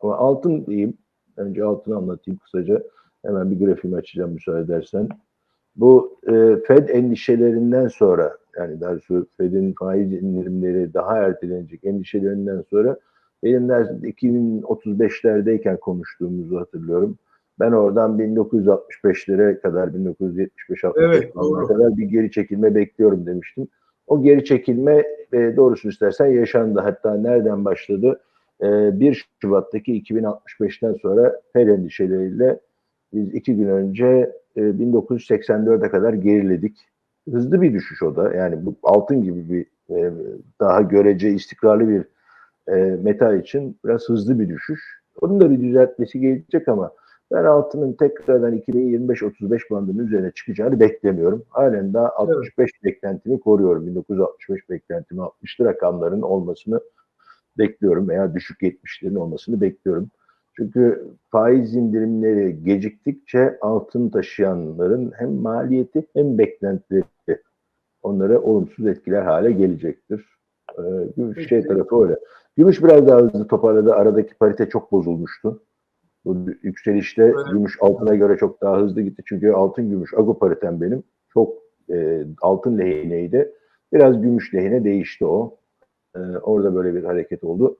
Ama altın diyeyim. Önce altını anlatayım kısaca. Hemen bir grafiğimi açacağım müsaade edersen. Bu e, Fed endişelerinden sonra yani daha doğrusu Fed'in faiz indirimleri daha ertelenecek endişelerinden sonra benim dersimde 2035'lerdeyken konuştuğumuzu hatırlıyorum. Ben oradan 1965'lere kadar 1975-65 Evet, kadar bir geri çekilme bekliyorum demiştim. O geri çekilme e, doğrusunu istersen yaşandı. Hatta nereden başladı? E, 1 Şubat'taki 2065'ten sonra Fed endişeleriyle biz iki gün önce e, 1984'e kadar geriledik. Hızlı bir düşüş o da. Yani bu altın gibi bir e, daha görece istikrarlı bir e, metal için biraz hızlı bir düşüş. Onun da bir düzeltmesi gelecek ama ben altının tekrardan 2025-35 bandının üzerine çıkacağını beklemiyorum. Halen daha 65 beklentimi koruyorum. 1965 beklentimi 60'lı rakamların olmasını bekliyorum veya düşük 70'lerin olmasını bekliyorum. Çünkü faiz indirimleri geciktikçe altın taşıyanların hem maliyeti hem beklentileri onlara olumsuz etkiler hale gelecektir. Ee, gümüş şey tarafı öyle. Gümüş biraz daha hızlı toparladı. Aradaki parite çok bozulmuştu. Bu yükselişte Evet. gümüş altına göre çok daha hızlı gitti. Çünkü altın gümüş ago paritem benim çok e, altın lehineydi. Biraz gümüş lehine değişti o. E, orada böyle bir hareket oldu.